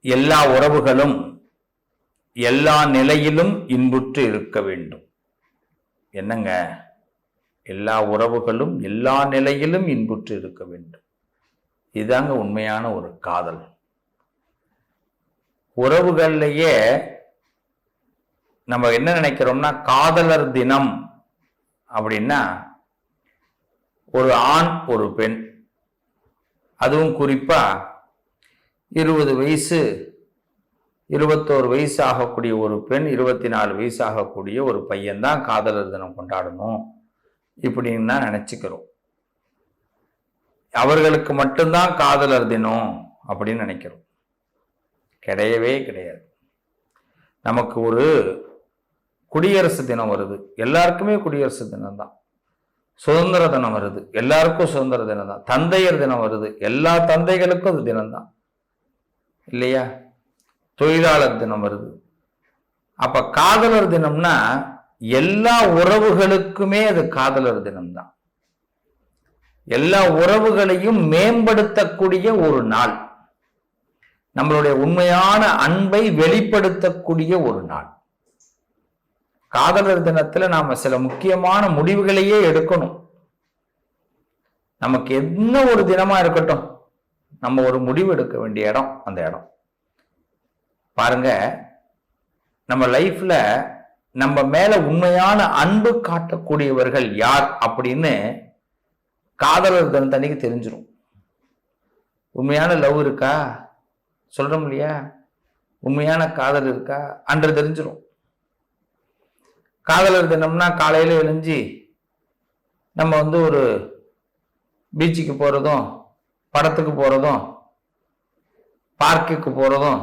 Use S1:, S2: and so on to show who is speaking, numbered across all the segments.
S1: எல்லா உறவுகளும் எல்லா நிலையிலும் இன்புற்று இருக்க வேண்டும். என்னங்க? எல்லா உறவுகளும் எல்லா நிலையிலும் இன்புற்று இருக்க வேண்டும். இதுதாங்க உண்மையான ஒரு காதல். உறவுகள்லையே நம்ம என்ன நினைக்கிறோம்னா காதலர் தினம் அப்படின்னா ஒரு ஆண் ஒரு பெண். அதுவும் குறிப்பாக இருபது வயசு இருபத்தோரு வயசு ஆகக்கூடிய ஒரு பெண் இருபத்தி நாலு வயசு ஆகக்கூடிய ஒரு பையன்தான் காதலர் தினம் கொண்டாடணும் இப்படின்னு தான் நினச்சிக்கிறோம். அவர்களுக்கு மட்டும்தான் காதலர் தினம் அப்படின்னு நினைக்கிறோம். கிடையவே கிடையாது. நமக்கு ஒரு குடியரசு தினம் வருது. எல்லாருக்குமே குடியரசு தினம் தான். சுதந்திர தினம் வருது. எல்லாருக்கும் சுதந்திர தினம் தான். தந்தையர் தினம் வருது. எல்லா தந்தைகளுக்கும் அது தினம் தான். இல்லையா? தொழிலாளர் தினம் வருது. அப்ப காதலர் தினம்னா எல்லா உறவுகளுக்குமே அது காதலர் தினம்தான். எல்லா உறவுகளையும் மேம்படுத்தக்கூடிய ஒரு நாள். நம்மளுடைய உண்மையான அன்பை வெளிப்படுத்தக்கூடிய ஒரு நாள். காதலர் தினத்துல நாம சில முக்கியமான முடிவுகளையே எடுக்கணும். நமக்கு என்ன ஒரு தினமா இருக்கட்டும்? நம்ம ஒரு முடிவு எடுக்க வேண்டிய இடம் அந்த இடம். பாருங்க நம்ம லைஃப்ல நம்ம மேல உண்மையான அன்பு காட்டக்கூடியவர்கள் யார் அப்படின்னு காதலர் தினத்தன்னைக்கு தெரிஞ்சிடும் உண்மையான லவ் இருக்கா? சொல்றோம் இல்லையா? உண்மையான காதல் இருக்கா? அன்று தெரிஞ்சிடும் காதலர் தினம்னா காலையில எழுஞ்சி நம்ம வந்து ஒரு பீச்சுக்கு போறதும் படத்துக்கு போகிறதும் பார்க்குக்கு போகிறதும்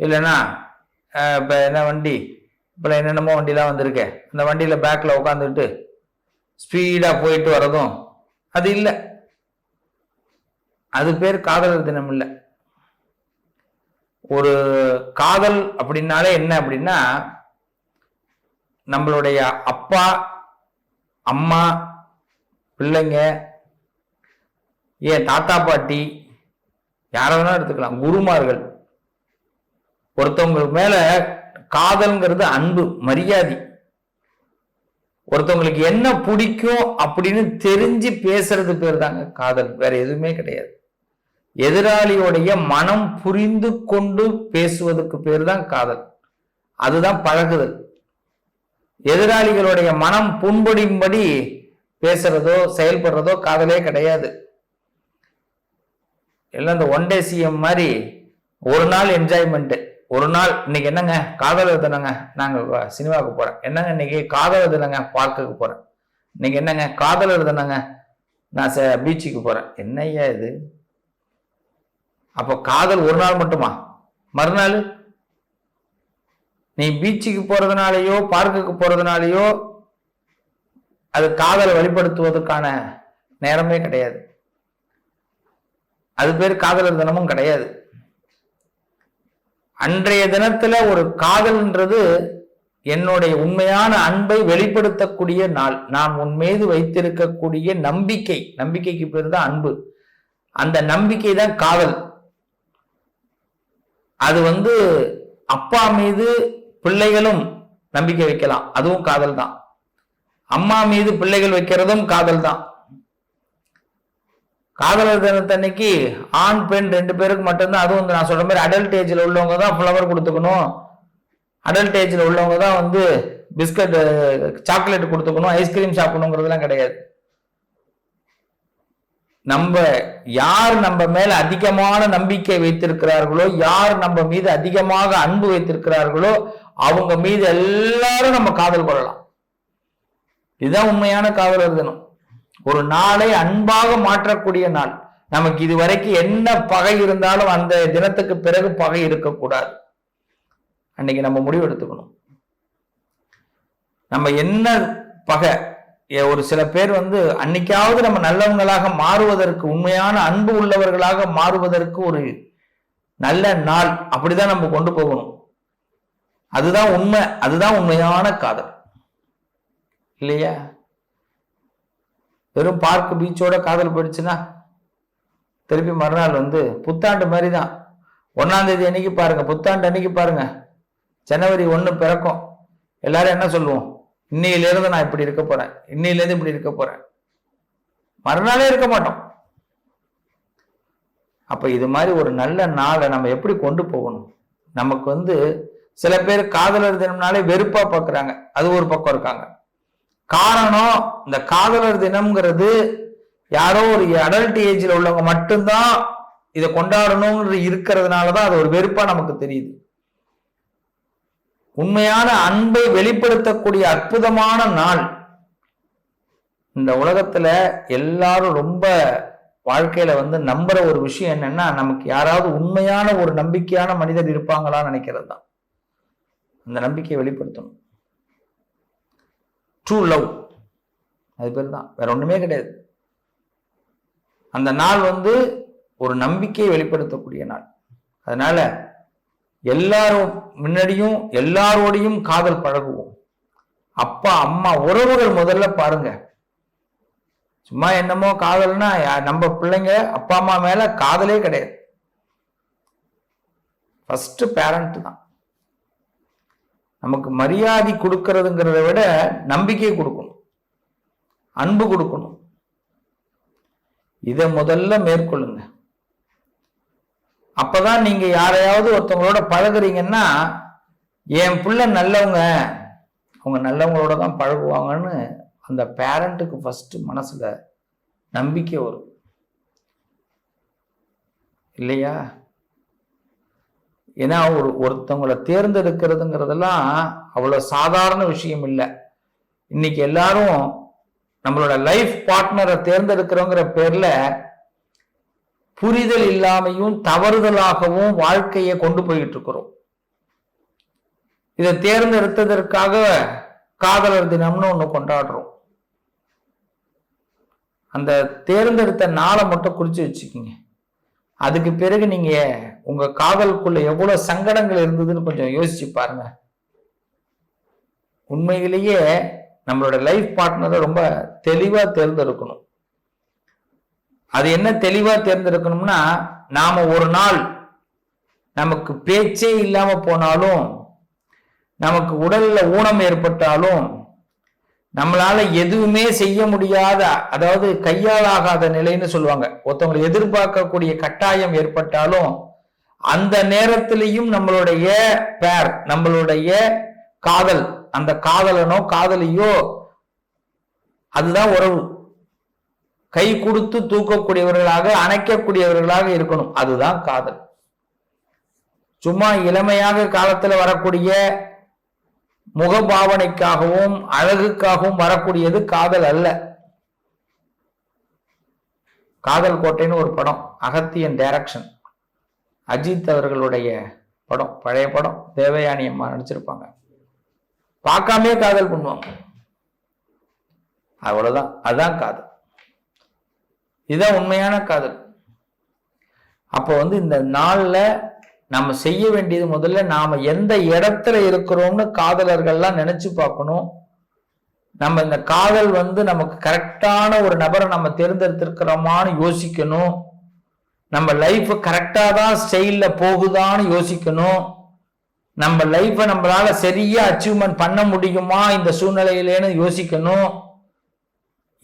S1: இல்லைன்னா இப்போ என்ன வண்டி இப்போ என்னென்னமோ வண்டிலாம் வந்திருக்கே. அந்த வண்டியில் பேக்கில் உட்காந்துக்கிட்டு ஸ்பீடாக போயிட்டு வரதும் அது இல்லை. அது பேர் காதலர் தினம் இல்லை. ஒரு காதல் அப்படின்னாலே என்ன அப்படின்னா நம்மளுடைய அப்பா அம்மா பிள்ளைங்க ஏன் தாத்தா பாட்டி யாரை வேணா எடுத்துக்கலாம். குருமார்கள். ஒருத்தவங்களுக்கு மேல காதல்ங்கிறது அன்பு மரியாதை. ஒருத்தவங்களுக்கு என்ன பிடிக்கும் அப்படின்னு தெரிஞ்சு பேசுறது பேர் தாங்க காதல். வேற எதுவுமே கிடையாது. எதிராளியோடைய மனம் புரிந்து கொண்டு பேசுவதற்கு பேர் தான் காதல். அதுதான் பழகுதல். எதிராளிகளுடைய மனம் புண்படியும்படி பேசுறதோ செயல்படுறதோ காதலே கிடையாது. எல்லாம் இந்த ஒன் டே சிஎம் மாதிரி ஒரு நாள் என்ஜாய்மெண்ட்டு ஒரு நாள் இன்னைக்கு என்னங்க? காதலர் தினங்க நாங்கள் சினிமாவுக்கு போகிறோம் என்னங்க இன்னைக்கு? காதலர் தினங்க பார்க்குக்கு போகிறேன் இன்னைக்கு என்னங்க? காதலர் தினங்க நான் பீச்சுக்கு போகிறேன் என்னய்யா இது? அப்போ காதல் ஒரு நாள் மட்டுமா? மறுநாள்? நீ பீச்சுக்கு போகிறதுனாலையோ பார்க்குக்கு போகிறதுனாலையோ அது காதலை வெளிப்படுத்துவதற்கான நேரமே கிடையாது. அது பேர் காதலர் தினமும் கிடையாது. அன்றைய தினத்துல ஒரு காதல்ன்றது என்னுடைய உண்மையான அன்பை வெளிப்படுத்தக்கூடிய நாள். நான் உன் மீது வைத்திருக்கக்கூடிய நம்பிக்கை. நம்பிக்கைக்கு பேர் தான் அன்பு. அந்த நம்பிக்கை தான் காதல். அது வந்து அப்பா மீது பிள்ளைகளும் நம்பிக்கை வைக்கலாம். அதுவும் காதல் தான். அம்மா மீது பிள்ளைகள் வைக்கிறதும் காதல் தான். காதலர் தினத்தன்னைக்கு ஆண் பெண் ரெண்டு பேருக்கு மட்டும்தான். அதுவும் வந்து நான் சொல்ற மாதிரி அடல்ட் ஏஜில் உள்ளவங்க தான் ஃப்ளவர் கொடுத்துக்கணும். அடல்ட் ஏஜில் உள்ளவங்க தான் வந்து பிஸ்கட் சாக்லேட் கொடுத்துக்கணும் ஐஸ்கிரீம் சாப்பிடணுங்கிறதுலாம் கிடையாது. நம்ம யார் நம்ம மேல அதிகமான நம்பிக்கை வைத்திருக்கிறார்களோ யார் நம்ம மீது அதிகமாக அன்பு வைத்திருக்கிறார்களோ அவங்க மீது எல்லாரும் நம்ம காதல் கொள்ளலாம். இதுதான் உண்மையான காதலர் தினம். ஒரு நாளை அன்பாக மாற்றக்கூடிய நாள். நமக்கு இதுவரைக்கும் என்ன பகை இருந்தாலும் அந்த தினத்துக்கு பிறகு பகை இருக்கக்கூடாது. அன்னைக்கு நம்ம முடிவு எடுத்துக்கணும். நம்ம என்ன பகை? ஒரு சில பேர் வந்து அன்னைக்காவது நம்ம நல்லவங்களாக மாறுவதற்கு உண்மையான அன்பு உள்ளவர்களாக மாறுவதற்கு ஒரு நல்ல நாள் அப்படிதான் நம்ம கொண்டு போகணும். அதுதான் உண்மை அதுதான் உண்மையான காதல். இல்லையா? வெறும் பார்க் பீச்சோட காதல் போயிடுச்சுன்னா திருப்பி மறுநாள் வந்து புத்தாண்டு மாதிரி தான் ஒன்னாந்தேதி அன்னைக்கு பாருங்க புத்தாண்டு அன்னைக்கு பாருங்க. ஜனவரி ஒன்று பிறக்கும். எல்லாரும் என்ன சொல்லுவோம்? இன்னையிலேருந்து நான் இப்படி இருக்க போறேன். இன்னையிலேருந்து இப்படி இருக்க போறேன். மறுநாளே இருக்க மாட்டோம். அப்ப இது மாதிரி ஒரு நல்ல நாளை நம்ம எப்படி கொண்டு போகணும்? நமக்கு வந்து சில பேர் காதலர் தினம்னாலே வெறுப்பா பார்க்குறாங்க அது ஒரு பக்கம் இருக்காங்க. காரணம் இந்த காதலர் தினம்ங்கிறது யாரோ ஒரு அடல்ட் ஏஜ்ல உள்ளவங்க மட்டும்தான் இதை கொண்டாடணும்னு இருக்கிறதுனால தான் அது ஒரு வெறுப்பா நமக்கு தெரியுது. உண்மையான அன்பை வெளிப்படுத்தக்கூடிய அற்புதமான நாள். இந்த உலகத்துல எல்லாரும் ரொம்ப வாழ்க்கையில வந்து நம்புற ஒரு விஷயம் என்னன்னா நமக்கு யாராவது உண்மையான ஒரு நம்பிக்கையான மனிதர் இருப்பாங்களான்னு நினைக்கிறது தான் அந்த நம்பிக்கையை வெளிப்படுத்தணும். ட்ரூ லவ் அது பேர் தான். வேற ஒண்ணுமே கிடையாது. அந்த நாள் வந்து ஒரு நம்பிக்கையை வெளிப்படுத்தக்கூடிய நாள். அதனால எல்லாரும் முன்னாடியும் எல்லாரோடையும் காதல் பழகுவோம். அப்பா அம்மா உறவுகள் முதல்ல பாருங்க. சும்மா என்னமோ காதல்னா நம்ம பிள்ளைங்க அப்பா அம்மா மேல காதலே கிடையாது. ஃபர்ஸ்ட் பேரண்ட் தான். நமக்கு மரியாதை கொடுக்கறதுங்கிறத விட நம்பிக்கை கொடுக்கணும். அன்பு கொடுக்கணும். இதை முதல்ல மேற்கொள்ளுங்க. அப்பதான் நீங்க யாரையாவது ஒருத்தவங்களோட பழகுறீங்கன்னா என் பிள்ளை நல்லவங்க அவங்க நல்லவங்களோட தான் பழகுவாங்கன்னு அந்த பேரண்ட்டுக்கு ஃபஸ்ட்டு மனசில் நம்பிக்கை வரும். இல்லையா? ஏன்னா ஒரு ஒருத்தவங்களை தேர்ந்தெடுக்கிறதுங்கிறதெல்லாம் அவ்வளோ சாதாரண விஷயம் இல்லை. இன்னைக்கு எல்லாரும் நம்மளோட லைஃப் பார்ட்னரை தேர்ந்தெடுக்கிறோங்கிற பேர்ல புரிதல் இல்லாமையும் தவறுதலாகவும் வாழ்க்கையை கொண்டு போயிட்டு இருக்கிறோம் இதை தேர்ந்தெடுத்ததற்காக காதலர் தினம்னு ஒன்று கொண்டாடுறோம். அந்த தேர்ந்தெடுத்த நாளை மட்டும் குறிச்சு வச்சுக்கிங்க. அதுக்கு பிறகு நீங்க உங்க காதலுக்குள்ள எவ்வளவு சங்கடங்கள் இருந்ததுன்னு கொஞ்சம் யோசிச்சு பாருங்க. உண்மையிலேயே நம்மளோட லைஃப் பார்ட்னரை ரொம்ப தெளிவா தேர்ந்தெடுக்கணும். அது என்ன தெளிவா தேர்ந்தெடுக்கணும்னா நாம ஒரு நாள் நமக்கு பேச்சே இல்லாம போனாலும் நமக்கு உடல்ல ஊனம் ஏற்பட்டாலும் நம்மளால எதுவுமே செய்ய முடியாத அதாவது கையாளாகாத நிலைன்னு சொல்லுவாங்க. ஒருத்தவங்களை எதிர்பார்க்கக்கூடிய கட்டாயம் ஏற்பட்டாலும் அந்த நேரத்திலையும் நம்மளுடைய பேர் நம்மளுடைய காதல் அந்த காதலனோ காதலியோ அதுதான் உறவு. கை கொடுத்து தூக்கக்கூடியவர்களாக அணைக்கக்கூடியவர்களாக இருக்கணும். அதுதான் காதல். சும்மா இளமையாக காலத்துல வரக்கூடிய முகபாவனைக்காகவும் அழகுக்காகவும் வரக்கூடியது காதல் அல்ல. காதல் கோட்டைன்னு ஒரு படம் அகத்தியன் டைரக்ஷன். அஜித் அவர்களுடைய படம் பழைய படம் தேவயானி அம்மா நடிச்சிருப்பாங்க. பார்க்காமே காதல் பண்ணுவாங்க அவ்வளவுதான் அதுதான் காதல். இதுதான் உண்மையான காதல். அப்போ வந்து இந்த நாள்ல நம்ம செய்ய வேண்டியது முதல்ல நாம எந்த இடத்துல இருக்கிறோம்னு காதலர்கள்லாம் நினைச்சு பார்க்கணும். நம்ம இந்த காதல் வந்து நமக்கு கரெக்டான ஒரு நபரை நம்ம தேர்ந்தெடுத்திருக்கிறோமான்னு யோசிக்கணும். நம்ம லைஃப் கரெக்டாக தான் ஸ்டைலில் போகுதான்னு யோசிக்கணும். நம்ம லைஃப்பை நம்மளால சரியா அச்சீவ்மெண்ட் பண்ண முடியுமா இந்த சூழ்நிலையிலேன்னு யோசிக்கணும்.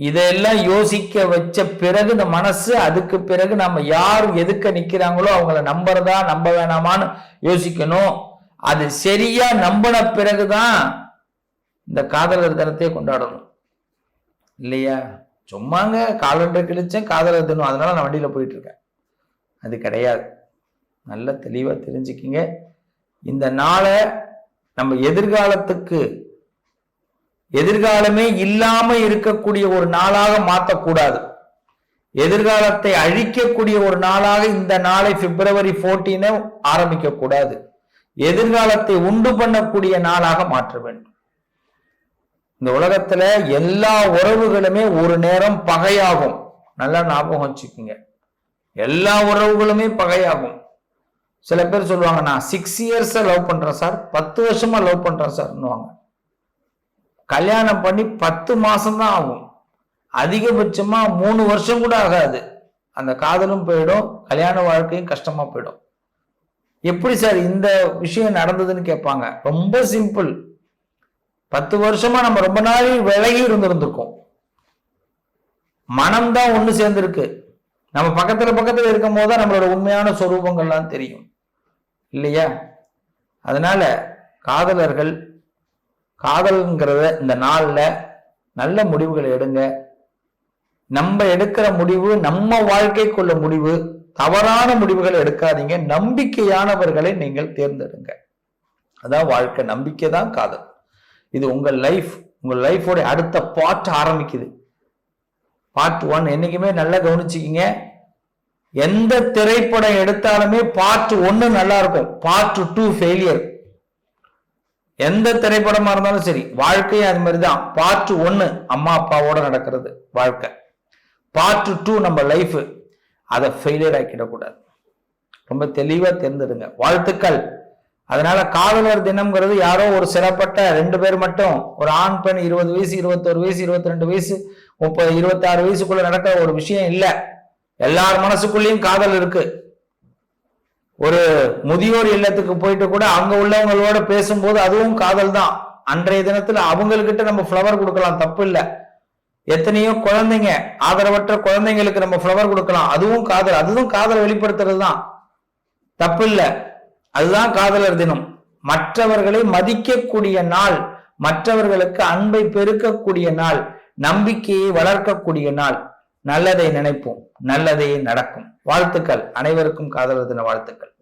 S1: இதெல்லாம் யோசிக்க வச்ச பிறகு இந்த மனசு அதுக்கு பிறகு நம்ம யார் எதுக்க நிக்கிறாங்களோ அவங்கள நம்புறதா நம்ப வேணாமான்னு யோசிக்கணும். அது சரியா நம்பின பிறகுதான் இந்த காதலர் தினத்தையே கொண்டாடணும். இல்லையா? சும்மாங்க காலண்டர் கிழிச்சேன் காதலர் தினம். அதனால நான் வண்டியில போயிட்டு இருக்கேன் அது கிடையாது. நல்ல தெளிவா தெரிஞ்சுக்கிங்க. இந்த நாளை நம்ம எதிர்காலத்துக்கு எதிர்காலமே இல்லாம இருக்கக்கூடிய ஒரு நாளாக மாற்றக்கூடாது எதிர்காலத்தை அழிக்கக்கூடிய ஒரு நாளாக இந்த நாளை பிப்ரவரி 14 ஆரம்பிக்க கூடாது எதிர்காலத்தை உண்டு பண்ணக்கூடிய நாளாக மாற்ற வேண்டும். இந்த உலகத்துல எல்லா உறவுகளுமே ஒரு நேரம் பகையாகும். நல்லா ஞாபகம் வச்சுக்கோங்க. எல்லா உறவுகளுமே பகையாகும். சில பேர் சொல்லுவாங்க நான் சிக்ஸ் இயர்ஸா லவ் பண்றேன் சார் பத்து வருஷமா லவ் பண்றேன் சார்ன்னுவாங்க. கல்யாணம் பண்ணி பத்து மாசம்தான் ஆகும். அதிகபட்சமா மூணு வருஷம் கூட ஆகாது. அந்த காதலும் போயிடும் கல்யாண வாழ்க்கையும் கஷ்டமா போயிடும். எப்படி சார் இந்த விஷயம் நடந்ததுன்னு கேட்பாங்க. ரொம்ப சிம்பிள். பத்து வருஷமா நம்ம ரொம்ப நாள் விலகி இருந்திருந்திருக்கோம். மனம்தான் ஒண்ணு சேர்ந்திருக்கு. நம்ம பக்கத்துல பக்கத்துல இருக்கும் போது தான் நம்மளோட உண்மையான சொரூபங்கள்லாம் தெரியும். இல்லையா? அதனால காதலர்கள் காதல்ங்கிறத இந்த நாளில் நல்ல முடிவுகளை எடுங்க. நம்ம எடுக்கிற முடிவு நம்ம வாழ்க்கைக்குள்ள முடிவு தவறான முடிவுகளை எடுக்காதீங்க. நம்பிக்கையானவர்களை நீங்கள் தேர்ந்தெடுங்க. அதான் வாழ்க்கை. நம்பிக்கை தான் காதல். இது உங்கள் லைஃப் உங்கள் லைஃபோட அடுத்த பார்ட் ஆரம்பிக்குது. பார்ட் ஒன் என்னைக்குமே நல்லா கவனிச்சுக்கிங்க. எந்த திரைப்படம் எடுத்தாலுமே பார்ட் ஒன்று நல்லா இருக்கும். பார்ட் டூ ஃபெயிலியர் எந்த திரைப்படமா இருந்தாலும் சரி வாழ்க்கையும் அது மாதிரி தான் பார்ட் ஒன்னு அம்மா அப்பாவோட நடக்கிறது வாழ்க்கை. பார்ட் டூ நம்ம லைஃப் அதை ஃபெயிலியர் ஆக்கிடக்கூடாது. ரொம்ப தெளிவா தேர்ந்தெடுங்க வாழ்த்துக்கள். அதனால காதலர் தினம்ங்கிறது யாரோ ஒரு சிறப்பட்ட ரெண்டு பேர் மட்டும் ஒரு ஆண் பெண் இருபது வயசு இருபத்தோரு வயசு இருபத்தி ரெண்டு வயசு முப்பது இருபத்தாறு வயசுக்குள்ள நடக்கிற ஒரு விஷயம் இல்லை. எல்லார் மனசுக்குள்ளேயும் காதல் இருக்கு. ஒரு முதியோர் இல்லத்துக்கு போயிட்டு கூட அங்க உள்ளவங்களோட பேசும்போது அதுவும் காதல் தான் அன்றைய தினத்துல அவங்கக்கிட்ட நம்ம ஃப்ளவர் கொடுக்கலாம் தப்பு இல்லை. எத்தனையோ குழந்தைங்க ஆதரவற்ற குழந்தைங்களுக்கு நம்ம ஃப்ளவர் கொடுக்கலாம். அதுவும் காதல் அதுவும் காதல் வெளிப்படுத்துறது தான் தப்பு இல்லை. அதுதான் காதலர் தினம். மற்றவர்களை மதிக்கக்கூடிய நாள் மற்றவர்களுக்கு அன்பை பெருக்கக்கூடிய நாள் நம்பிக்கையை வளர்க்கக்கூடிய நாள். நல்லதை நினைப்போம் நல்லதே நடக்கும். வாழ்த்துக்கள். அனைவருக்கும் காதலர் தின வாழ்த்துக்கள்.